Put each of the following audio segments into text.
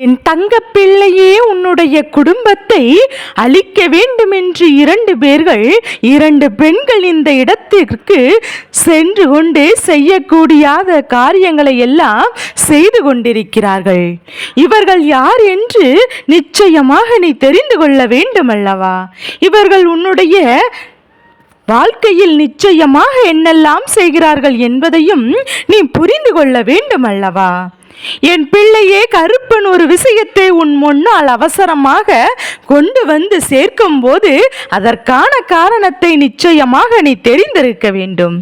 என் தங்க பிள்ளையே உன்னுடைய குடும்பத்தை அழிக்க வேண்டும் என்று இரண்டு பேர்கள் இரண்டு பெண்கள் இந்த இடத்திற்கு சென்று கொண்டு செய்யக்கூடியாத காரியங்களை எல்லாம் செய்து கொண்டிருக்கிறார்கள். இவர்கள் யார் என்று நிச்சயமாக நீ தெரிந்து கொள்ள வேண்டும் அல்லவா இவர்கள் உன்னுடைய வாழ்க்கையில் நிச்சயமாக என்னெல்லாம் செய்கிறார்கள் என்பதையும் நீ புரிந்து கொள்ள வேண்டும் அல்லவா என் பிள்ளையே கருப்பன் ஒரு விஷயத்தை உன் முன்னால் அவசரமாக கொண்டு வந்து சேர்க்கும் போது அதற்கான காரணத்தை நிச்சயமாக நீ தெரிந்திருக்க வேண்டும்.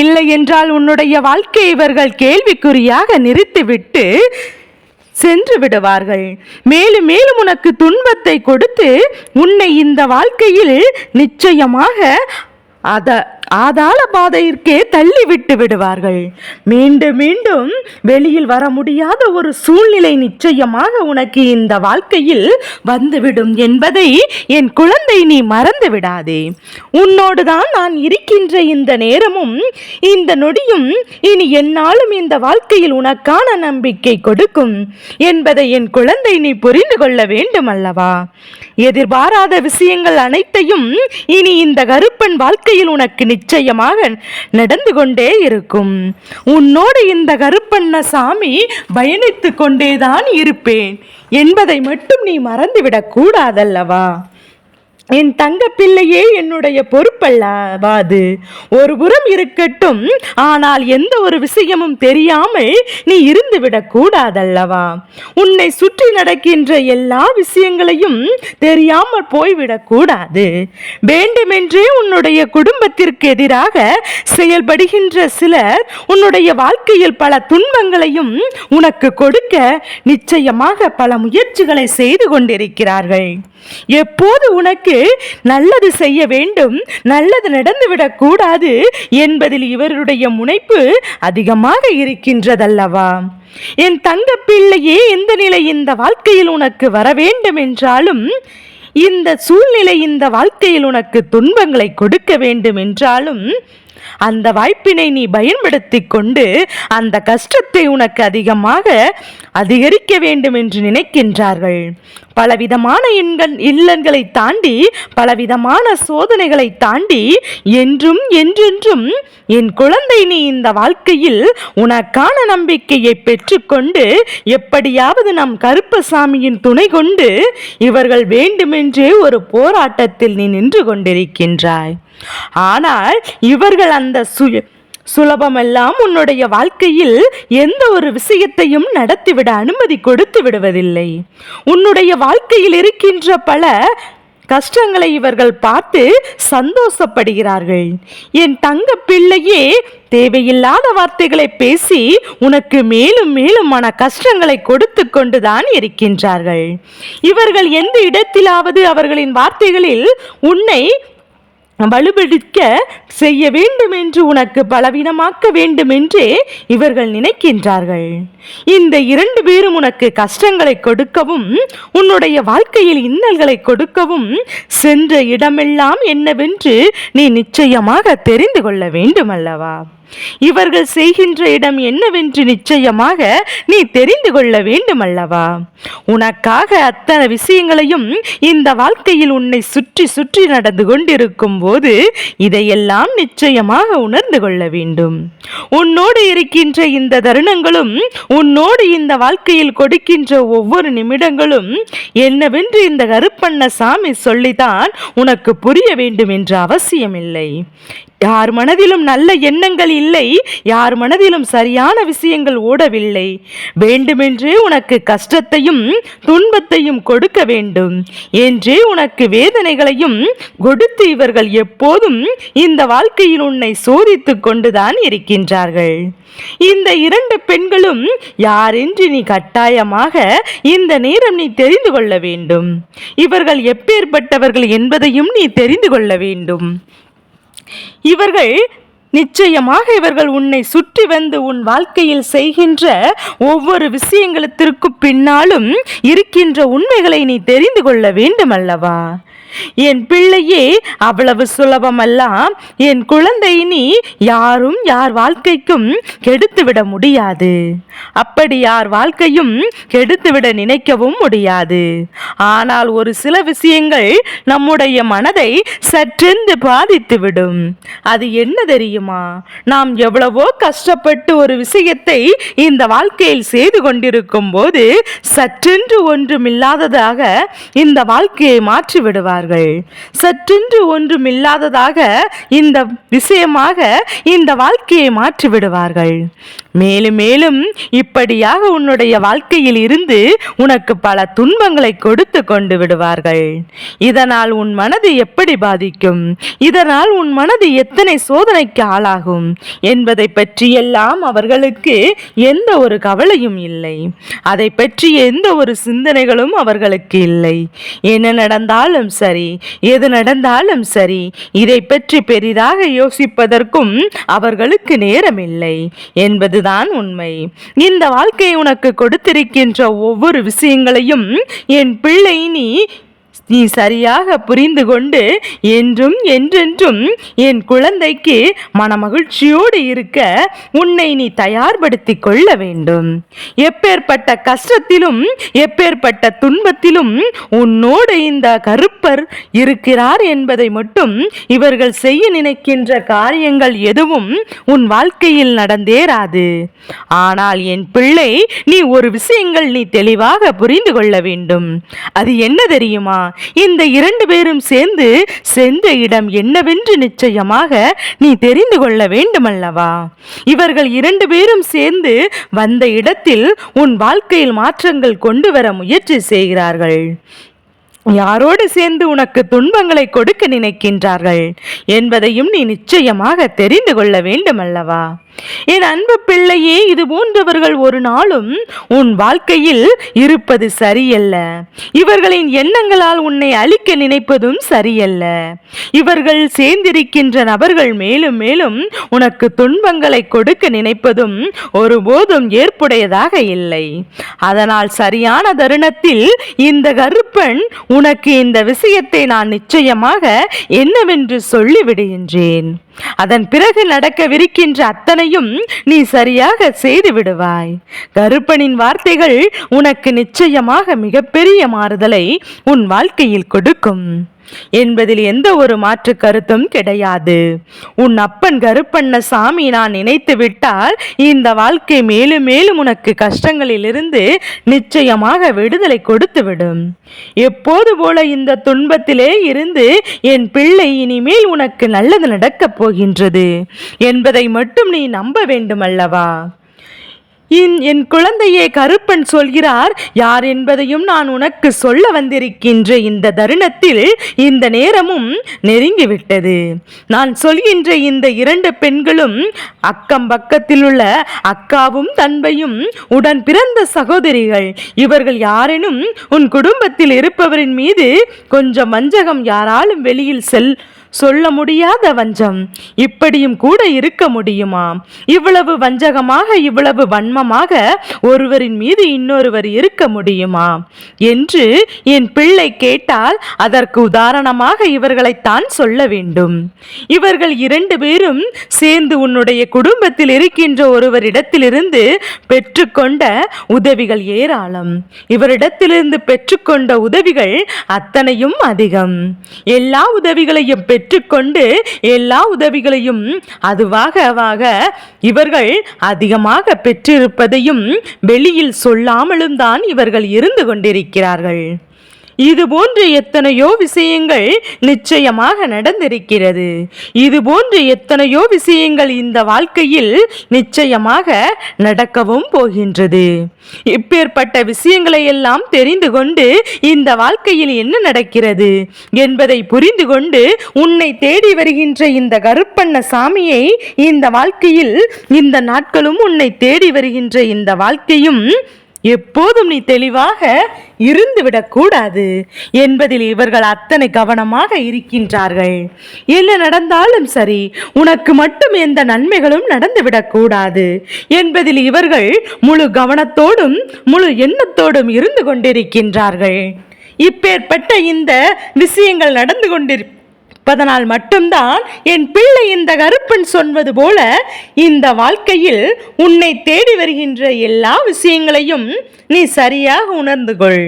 இல்லை என்றால் உன்னுடைய வாழ்க்கை இவர்கள் கேள்விக்குறியாக நிறுத்திவிட்டு சென்று விடுவார்கள். மேலும் மேலும் உனக்கு துன்பத்தை கொடுத்து உன்னை இந்த வாழ்க்கையில் நிச்சயமாக அத ஆதாள பாதையிற்கே தள்ளி விட்டு விடுவார்கள். மீண்டும் மீண்டும் வெளியில் வர முடியாத ஒரு சூழ்நிலை நிச்சயமாக உனக்கு இந்த வாழ்க்கையில் வந்துவிடும் என்பதை என் குழந்தை நீ மறந்து விடாதே. உன்னோடு தான் நான் இருக்கின்ற இந்த நேரமும் இந்த நொடியும் இனி என்னாலும் இந்த வாழ்க்கையில் உனக்கான நம்பிக்கை கொடுக்கும் என்பதை என் குழந்தை நீ புரிந்து கொள்ள வேண்டும் அல்லவா எதிர்பாராத விஷயங்கள் அனைத்தையும் இனி இந்த கருப்பன் வாழ்க்கையில் உனக்கு நிச்சயமாக நடந்து கொண்டே இருக்கும். உன்னோடு இந்த கருப்பண்ண சாமி பயணித்து கொண்டேதான் இருப்பேன். என்பதை மட்டும் நீ மறந்துவிடக் கூடாதல்லவா? என் தங்க பிள்ளையே என்னுடைய பொறுப்பல்லவா அது ஒரு புறம் இருக்கட்டும் ஆனால் எந்த ஒரு விஷயமும் தெரியாமல் நீ இருந்துவிடக் கூடாதல்லவா. உன்னை சுற்றி நடக்கின்ற எல்லா விஷயங்களையும் தெரியாமல் போய்விடக்கூடாது வேண்டுமென்றே உன்னுடைய குடும்பத்திற்கு எதிராக செயல்படுகின்ற சிலர் உன்னுடைய வாழ்க்கையில் பல துன்பங்களையும் உனக்கு கொடுக்க நிச்சயமாக பல முயற்சிகளை செய்து கொண்டிருக்கிறார்கள். எப்போது உனக்கு நல்லது செய்ய வேண்டும் நல்லது நடந்துவிடக்கூடாது என்பதில் இவருடைய முனைப்பு அதிகமாக இருக்கின்றதல்லவா? என் தங்க பிள்ளையே இந்த நிலை இந்த வாழ்க்கையில் உனக்கு வர வேண்டும் என்றாலும் இந்த சூழ்நிலை இந்த வாழ்க்கையில் உனக்கு துன்பங்களை கொடுக்க வேண்டும் என்றாலும் அந்த வாய்ப்பினை நீ பயன்படுத்தி கொண்டு அந்த கஷ்டத்தை உனக்கு அதிகமாக அதிகரிக்க வேண்டும் என்று நினைக்கின்றார்கள். பலவிதமான எண்கள் இல்லங்களை தாண்டி பலவிதமான சோதனைகளை தாண்டி என்றும் என்றென்றும் என் குழந்தை நீ இந்த வாழ்க்கையில் உனக்கான நம்பிக்கையை பெற்றுக்கொண்டு எப்படியாவது நம் கருப்பசாமியின் துணை கொண்டு இவர்கள் வேண்டுமென்றே ஒரு போராட்டத்தில் நீ நின்று கொண்டிருக்கின்றாய். ஆனால் இவர்கள் அந்த சுய சுலபமெல்லாம் உன்னுடைய வாழ்க்கையில் எந்த ஒரு விஷயத்தையும் நடத்திவிட அனுமதி கொடுத்து விடுவதில்லை. உன்னுடைய வாழ்க்கையில் இருக்கின்ற பல கஷ்டங்களை இவர்கள் பார்த்து சந்தோஷப்படுகிறார்கள். என் தங்க பிள்ளையே தேவையில்லாத வார்த்தைகளை பேசி உனக்கு மேலும் மேலும் மன கஷ்டங்களை கொடுத்து கொண்டுதான் இருக்கின்றார்கள். இவர்கள் எந்த இடத்திலாவது அவர்களின் வார்த்தைகளில் உன்னை வலுபிடிக்க செய்ய வேண்டும் என்று உனக்கு பலவீனமாக்க வேண்டும் என்றே இவர்கள் நினைக்கின்றார்கள். இந்த இரண்டு பேரும் உனக்கு கஷ்டங்களை கொடுக்கவும் உன்னுடைய வாழ்க்கையில் இன்னல்களை கொடுக்கவும் சென்ற இடமெல்லாம் என்னவென்று நீ நிச்சயமாக தெரிந்து கொள்ள வேண்டும் அல்லவா இவர்கள் செய்கின்ற இடம் என்னவென்று நிச்சயமாக நீ தெரிந்து கொள்ள வேண்டும் அல்லவா உனக்காக அத்தனை விஷயங்களையும் இந்த வாழ்க்கையில் உன்னை சுற்றி சுற்றி நடந்து கொண்டிருக்கும் போது இதையெல்லாம் நிச்சயமாக உணர்ந்து கொள்ள வேண்டும். உன்னோடு இருக்கின்ற இந்த தருணங்களும் உன்னோடு இந்த வாழ்க்கையில் கொடுக்கின்ற ஒவ்வொரு நிமிடங்களும் என்னவென்று இந்த கருப்பண்ண சாமி சொல்லித்தான் உனக்கு புரிய வேண்டும் என்ற அவசியமில்லை. யார் மனதிலும் நல்ல எண்ணங்கள் இல்லை யார் மனதிலும் சரியான விஷயங்கள் ஓடவில்லை. வேண்டுமென்றே உனக்கு கஷ்டத்தையும் துன்பத்தையும் கொடுக்க வேண்டும். என்றே உனக்கு வேதனைகளையும் கொடுத்து இவர்கள் எப்போதும் இந்த வாழ்க்கையில் உன்னை சோதித்து கொண்டுதான் இருக்கின்றார்கள். இந்த இரண்டு பெண்களும் யாரென்று நீ கட்டாயமாக இந்த நேரம் நீ தெரிந்து கொள்ள வேண்டும். இவர்கள் எப்பேற்பட்டவர்கள் என்பதையும் நீ தெரிந்து கொள்ள வேண்டும். இவர்கள் நிச்சயமாக இவர்கள் உன்னை சுற்றி வந்து உன் வாழ்க்கையில் செய்கின்ற ஒவ்வொரு விஷயங்களத்திற்கு பின்னாலும் இருக்கின்ற உண்மைகளை நீ தெரிந்து கொள்ள வேண்டும் அல்லவா என் பிள்ளையே அவ்வளவு சுலபமல்ல. என் குழந்தை நீ யாரும் யார் வாழ்க்கைக்கும் கெடுத்துவிட முடியாது. அப்படி யார் வாழ்க்கையும் கெடுத்துவிட நினைக்கவும் முடியாது. ஆனால் ஒரு சில விஷயங்கள் நம்முடைய மனதை சற்றென்று பாதித்துவிடும். அது என்ன தெரியுமா? நாம் எவ்வளவோ கஷ்டப்பட்டு ஒரு விஷயத்தை இந்த வாழ்க்கையில் செய்து கொண்டிருக்கும் போது சற்றென்று ஒன்றுமில்லாததாக இந்த வாழ்க்கையை மாற்றி விடுவார்கள் சற்றென்று ஒன்றுமில்லாததாக இந்த விஷயமாக இந்த வாழ்க்கையை மாற்றி விடுவார்கள் மேலும் மேலும் இப்படியாக உன்னுடைய வாழ்க்கையில் இருந்து உனக்கு பல துன்பங்களை கொடுத்து கொண்டு விடுவார்கள். இதனால் உன் மனது எப்படி பாதிக்கும்? இதனால் உன் மனது எத்தனை சோதனைக்கு ஆளாகும்? என்பதை பற்றியெல்லாம் அவர்களுக்கு எந்த ஒரு கவலையும் இல்லை. அதை பற்றி எந்த ஒரு சிந்தனைகளும் அவர்களுக்கு இல்லை. என்ன நடந்தாலும் சரி சரி. எது நடந்தாலும் சரி. இதை பற்றி பெரிதாக யோசிப்பதற்கும் அவர்களுக்கு நேரமில்லை. என்பதுதான் உண்மை. இந்த வாழ்க்கை உனக்கு கொடுத்திருக்கின்ற ஒவ்வொரு விஷயங்களையும் என் பிள்ளை நீ நீ சரியாக புரிந்து கொண்டு என்றும் என்றென்றும் என் குழந்தைக்கு மனமகிழ்ச்சியோடு இருக்க உன்னை நீ தயார்படுத்தி கொள்ள வேண்டும். எப்பேற்பட்ட கஷ்டத்திலும் எப்பேற்பட்ட துன்பத்திலும் உன்னோடு இந்த கருப்பர் இருக்கிறார் என்பதை மட்டும் இவர்கள் செய்ய நினைக்கின்ற காரியங்கள் எதுவும் உன் வாழ்க்கையில் நடந்தேராது ஆனால் என் பிள்ளை நீ ஒரு விஷயங்கள் நீ தெளிவாக புரிந்து கொள்ள வேண்டும். அது என்ன தெரியுமா? இந்த இரண்டு பேரும் சேர்ந்து சென்ற இடம் என்னவென்று நிச்சயமாக நீ தெரிந்து கொள்ள வேண்டுமல்லவா? இவர்கள் இரண்டு பேரும் சேர்ந்து வந்த இடத்தில் உன் வாழ்க்கையில் மாற்றங்கள் கொண்டு வர முயற்சி செய்கிறார்கள். யாரோடு சேர்ந்து உனக்கு துன்பங்களை கொடுக்க நினைக்கின்றார்கள் என்பதையும் நீ நிச்சயமாக தெரிந்து கொள்ள வேண்டுமல்லவா? என் அன்பு பிள்ளையே இது போன்றவர்கள் ஒரு நாளும் உன் வாழ்க்கையில் இருப்பது சரியல்ல. இவர்களின் எண்ணங்களால் உன்னை அழிக்க நினைப்பதும் சரியல்ல. இவர்கள் சேர்ந்திருக்கின்ற நபர்கள் மேலும் மேலும் உனக்கு துன்பங்களை கொடுக்க நினைப்பதும் ஒருபோதும் ஏற்புடையதாக இல்லை. அதனால் சரியான தருணத்தில் இந்த கருப்பன் உனக்கு இந்த விஷயத்தை நான் நிச்சயமாக என்னவென்று சொல்லிவிடுகின்றேன். அதன் பிறகு நடக்கவிருக்கின்ற அத்தனையும் நீ சரியாக செய்து விடுவாய். கருப்பனின் வார்த்தைகள் உனக்கு நிச்சயமாக மிகப்பெரிய மாறுதலை உன் வாழ்க்கையில் கொடுக்கும். என்பதில் எந்த ஒரு மாற்று கருத்தும் கிடையாது. உன் அப்பன் கருப்பண்ண சாமி நான் நினைத்து விட்டால் இந்த வாழ்க்கை மேலும் மேலும் உனக்கு கஷ்டங்களிலிருந்து நிச்சயமாக விடுதலை கொடுத்துவிடும். எப்போது போல இந்த துன்பத்திலே இருந்து என் பிள்ளை இனிமேல் உனக்கு நல்லது நடக்கப் போகின்றது என்பதை மட்டும் நீ நம்ப வேண்டுமல்லவா? என் குழந்தையே கருப்பன் சொல்கிறார் யார் என்பதையும் நான் உனக்கு சொல்ல வந்திருக்கின்ற இந்த தருணத்தில் இந்த நேரமும் நெருங்கிவிட்டது. நான் சொல்கின்ற இந்த இரண்டு பெண்களும் அக்கம் பக்கத்தில் உள்ள அக்காவும் தன்பையும் உடன் பிறந்த சகோதரிகள். இவர்கள் யாரேனும் உன் குடும்பத்தில் இருப்பவரின் மீது கொஞ்சம் வஞ்சகம் யாராலும் வெளியில் செல் சொல்ல முடியாத வஞ்சம். இப்படியும் கூட இருக்க முடியுமா? இவ்வளவு வஞ்சகமாக இவ்வளவு வன்மமாக ஒருவரின் மீது இன்னொருவர் இருக்க முடியுமா? என்று என் பிள்ளை கேட்டால் அதற்கு உதாரணமாக இவர்களைத்தான் சொல்ல வேண்டும். இவர்கள் இரண்டு பேரும் சேர்ந்து உன்னுடைய குடும்பத்தில் இருக்கின்ற ஒருவரிடத்திலிருந்து பெற்றுக்கொண்ட உதவிகள் ஏராளம். இவரிடத்திலிருந்து பெற்றுக்கொண்ட உதவிகள் அத்தனையும் அதிகம். எல்லா உதவிகளையும் பெற்றுக்கொண்டு எல்லா உதவிகளையும் அதுவாகவாக இவர்கள் அதிகமாக பெற்றிருப்பதையும் வெளியில் சொல்லாமலும் தான் இவர்கள் இருந்து கொண்டிருக்கிறார்கள். இது போன்ற எத்தனையோ விஷயங்கள் நிச்சயமாக நடந்திருக்கிறது. இது போன்ற எத்தனையோ விஷயங்கள் இந்த வாழ்க்கையில் நிச்சயமாக நடக்கவும் போகின்றது. இப்பேற்பட்ட விஷயங்களை எல்லாம் தெரிந்து கொண்டு இந்த வாழ்க்கையில் என்ன நடக்கிறது என்பதை புரிந்து கொண்டு உன்னை தேடி வருகின்ற இந்த கருப்பண்ண சாமியை இந்த வாழ்க்கையில் இந்த நாட்களும் உன்னை தேடி வருகின்ற இந்த வாழ்க்கையும் எப்போதும் நீ தெளிவாக இருந்துவிடக்கூடாது என்பதில் இவர்கள் அத்தனை கவனமாக இருக்கின்றார்கள். என்ன நடந்தாலும் சரி உனக்கு மட்டும் எந்த நன்மைகளும் நடந்துவிடக்கூடாது என்பதில் இவர்கள் முழு கவனத்தோடும் முழு எண்ணத்தோடும் இருந்து கொண்டிருக்கின்றார்கள். இப்பேற்பட்ட இந்த விஷயங்கள் நடந்து அதனால் மட்டும்தான் என் பிள்ளை இந்த கருப்பன் சொல்வது போல இந்த வாழ்க்கையில் உன்னை தேடி வருகின்ற எல்லா விஷயங்களையும் நீ சரியாக உணர்ந்து கொள்.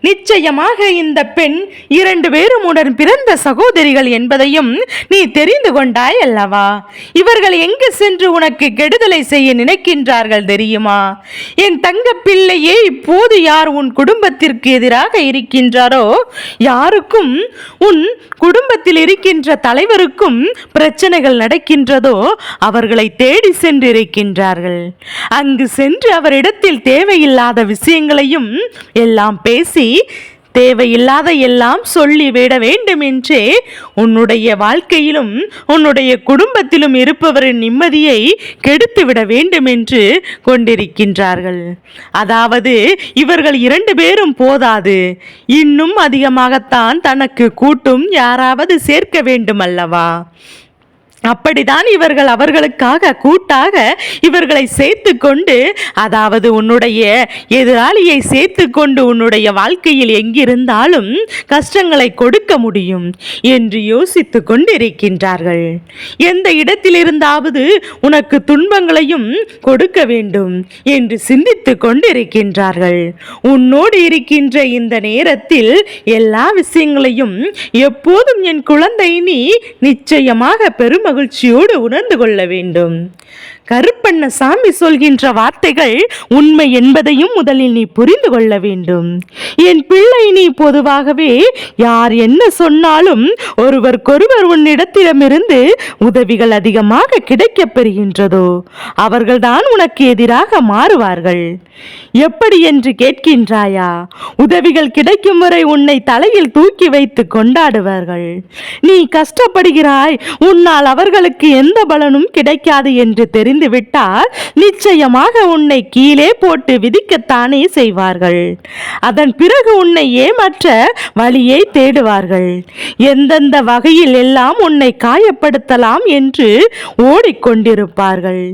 நிச்சயமாக இந்த பெண் இரண்டு பேரும் உடன் பிறந்த சகோதரிகள் என்பதையும் நீ தெரிந்து கொண்டாய் அல்லவா? இவர்கள் எங்கு சென்று உனக்கு கெடுதலை செய்ய நினைக்கின்றார்கள் தெரியுமா? என் தங்க பிள்ளையே இப்போது யார் உன் குடும்பத்திற்கு எதிராக இருக்கின்றாரோ யாருக்கும் உன் குடும்பத்தில் இருக்கின்ற தலைவருக்கும் பிரச்சனைகள் நடக்கின்றதோ அவர்களை தேடி சென்றிருக்கின்றார்கள். அங்கு சென்று அவரிடத்தில் தேவையில்லாத விஷயங்களையும் எல்லாம் பேசி தேவையில்லாத எல்லாம் சொல்லிவிட வேண்டும் என்றே உன்னுடைய வாழ்க்கையிலும் உன்னுடைய குடும்பத்திலும் இருப்பவரின் நிம்மதியை கெடுத்துவிட வேண்டும் என்று கொண்டிருக்கின்றார்கள். அதாவது இவர்கள் இரண்டு பேரும் போதாது. இன்னும் அதிகமாகத்தான் தனக்கு கூட்டும் யாராவது சேர்க்க வேண்டும் அல்லவா அப்படிதான் இவர்கள் அவர்களுக்காக கூட்டாக இவர்களை சேர்த்து கொண்டு அதாவது உன்னுடைய எதிராளியை சேர்த்து கொண்டு உன்னுடைய வாழ்க்கையில் எங்கிருந்தாலும் கஷ்டங்களை கொடுக்க முடியும் என்று யோசித்து கொண்டிருக்கின்றார்கள். எந்த இடத்திலிருந்தாவது உனக்கு துன்பங்களையும் கொடுக்க வேண்டும் என்று சிந்தித்து கொண்டிருக்கின்றார்கள். உன்னோடு இருக்கின்ற இந்த நேரத்தில் எல்லா விஷயங்களையும் எப்போதும் என் குழந்தை நீ நிச்சயமாக பெரும மகிழ்ச்சியோடு உணர்ந்து கொள்ள வேண்டும். கருப்பண்ணசாமி சொல்கின்ற வார்த்தைகள் உண்மை என்பதையும் முதலில் நீ புரிந்து கொள்ள வேண்டும். என் பிள்ளை நீ பொதுவாகவே யார் என்ன சொன்னாலும் ஒருவருக்கொருவர் உன்னிடத்திடமிருந்து உதவிகள் அதிகமாக கிடைக்கப் பெறுகின்றதோ அவர்கள்தான் உனக்கு எதிராக மாறுவார்கள். எப்படி என்று கேட்கின்றாயா? உதவிகள் கிடைக்கும் வரை உன்னை தலையில் தூக்கி வைத்து கொண்டாடுவார்கள். நீ கஷ்டப்படுகிறாய் உன்னால் அவர்களுக்கு எந்த பலனும் கிடைக்காது என்று தெரிந்து தெரிந்துவிட்டால் நிச்சயமாக உன்னை கீழே போட்டு விதிக்கத்தானே செய்வார்கள். அதன் பிறகு உன்னை ஏமாற்ற வழியை தேடுவார்கள். எந்தெந்த வகையில் எல்லாம் உன்னை காயப்படுத்தலாம் என்று ஓடிக்கொண்டிருப்பார்கள்.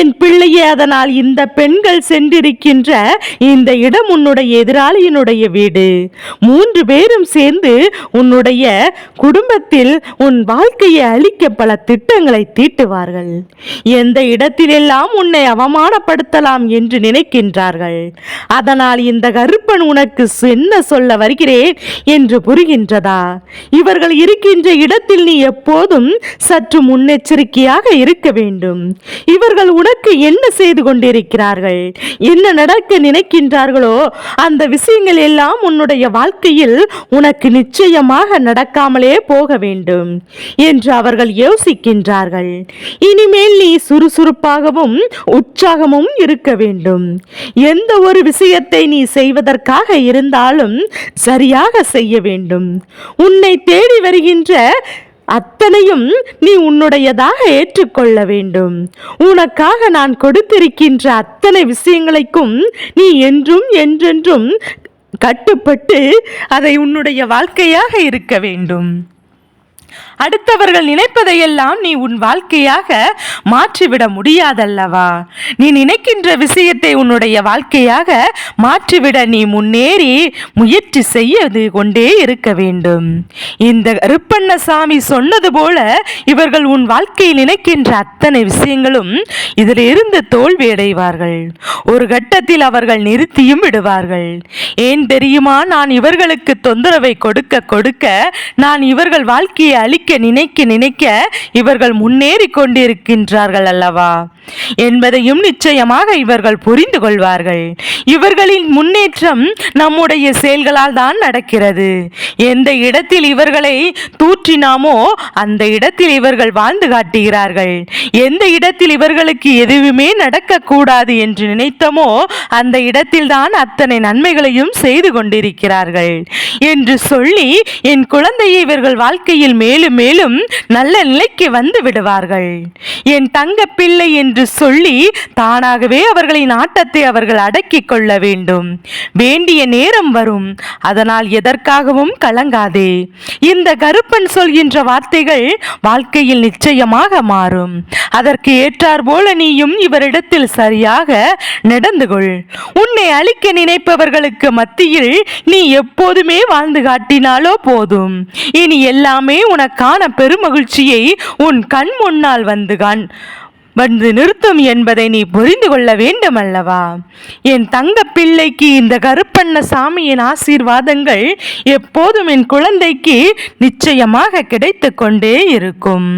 என் பிள்ளையே அதனால் இந்த பெண்கள் சென்றிருக்கின்ற இந்த இடம் உன்னுடைய எதிராளியினுடைய வீடு. மூன்று பேரும் சேர்ந்து உன்னுடைய குடும்பத்தில் உன் வாழ்க்கையை அழிக்க பல திட்டங்களை தீட்டுவார்கள். எந்த இடம் இடத்திலெல்லாம் உன்னை அவமானப்படுத்தலாம் என்று நினைக்கின்றார்கள். அதனால் இந்த கருப்பன் உனக்கு என்ன சொல்ல வருகிறேன் என்று புரிகின்றதா? இவர்கள் இருக்கின்ற இடத்தில் நீ எப்போதும் சற்று முன்னெச்சரிக்கையாக இருக்க வேண்டும். இவர்கள் உனக்கு என்ன செய்து கொண்டிருக்கிறார்கள்? என்ன நடக்க நினைக்கின்றார்களோ அந்த விஷயங்கள் எல்லாம் உன்னுடைய வாழ்க்கையில் உனக்கு நிச்சயமாக நடக்காமலே போக வேண்டும் என்று அவர்கள் யோசிக்கின்றார்கள். இனிமேல் நீ சுறுசுறு சுறுசுறுப்பாகவும் உற்சாகமும் இருக்க வேண்டும். எந்த ஒரு விஷயத்தை நீ செய்வதற்காக இருந்தாலும் சரியாக செய்ய வேண்டும். உன்னை தேடி வருகின்ற அத்தனையும் நீ உன்னுடையதாக ஏற்றுக்கொள்ள வேண்டும். உனக்காக நான் கொடுத்திருக்கின்ற அத்தனை விஷயங்களுக்கும் நீ என்றும் என்றென்றும் கட்டுப்பட்டு அதை உன்னுடைய வாழ்க்கையாக இருக்க வேண்டும். அடுத்தவர்கள் நினைப்பதையெல்லாம் நீ உன் வாழ்க்கையாக மாற்றிவிட முடியாதல்லவா? நீ நினைக்கின்ற விஷயத்தை உன்னுடைய வாழ்க்கையாக மாற்றிவிட நீ முன்னேறி முயற்சி செய்யது கொண்டே இருக்க வேண்டும். இந்த ருப்பண்ணசாமி சொன்னது போல இவர்கள் உன் வாழ்க்கையில் நினைக்கின்ற அத்தனை விஷயங்களும் இதிலிருந்து தோல்வி அடைவார்கள் ஒரு கட்டத்தில் அவர்கள் நிறுத்தியும் விடுவார்கள். ஏன் தெரியுமா? நான் இவர்களுக்கு தொந்தரவை கொடுக்க கொடுக்க நான் இவர்கள் வாழ்க்கையை அழிக்க நினைக்க நினைக்க இவர்கள் முன்னேறி கொண்டிருக்கின்றார்கள் அல்லவா? என்பதையும் நிச்சயமாக இவர்கள் புரிந்து கொள்வார்கள். இவர்களின் முன்னேற்றம் நம்முடைய செயல்களால் தான் நடக்கிறது. எந்த இடத்தில் இவர்களை தூற்றினாமோ அந்த இடத்தில் இவர்கள் வாழ்ந்து காட்டுகிறார்கள். எந்த இடத்தில் இவர்களுக்கு எதுவுமே நடக்கக்கூடாது என்று நினைத்தமோ அந்த இடத்தில்தான் அத்தனை நன்மைகளையும் செய்து கொண்டிருக்கிறார்கள். என்று சொல்லி என் குழந்தையை இவர்கள் வாழ்க்கையில் மேலும் மேலும் நல்ல நிலைக்கு வந்து விடுவார்கள். என் தங்க பிள்ளை என்று என்று சொல்லி தானாகவே அவர்களின் ஆட்டத்தை அவர்கள் அடக்கிக் கொள்ள வேண்டும். வேண்டிய நேரம் வரும். அதனால் எதற்காகவும் கலங்காதே. இந்த கருப்பன் சொல்கின்ற வார்த்தைகள் வாழ்க்கையில் நிச்சயமாக மாறும். அதற்கு ஏற்றார் போல நீயும் இவரிடத்தில் சரியாக நடந்து கொள். உன்னை அழிக்க நினைப்பவர்களுக்கு மத்தியில் நீ எப்போதுமே வாழ்ந்து காட்டினாலோ போதும். இனி எல்லாமே உனக்கான பெருமகிழ்ச்சியை உன் கண் முன்னால் வந்து காண் வந்து நிறுத்தும் என்பதை நீ புரிந்து கொள்ள வேண்டும் அல்லவா என் தங்க பிள்ளைக்கு இந்த கருப்பண்ண சாமியின் ஆசீர்வாதங்கள் எப்போதும் என் குழந்தைக்கு நிச்சயமாக கிடைத்து கொண்டே இருக்கும்.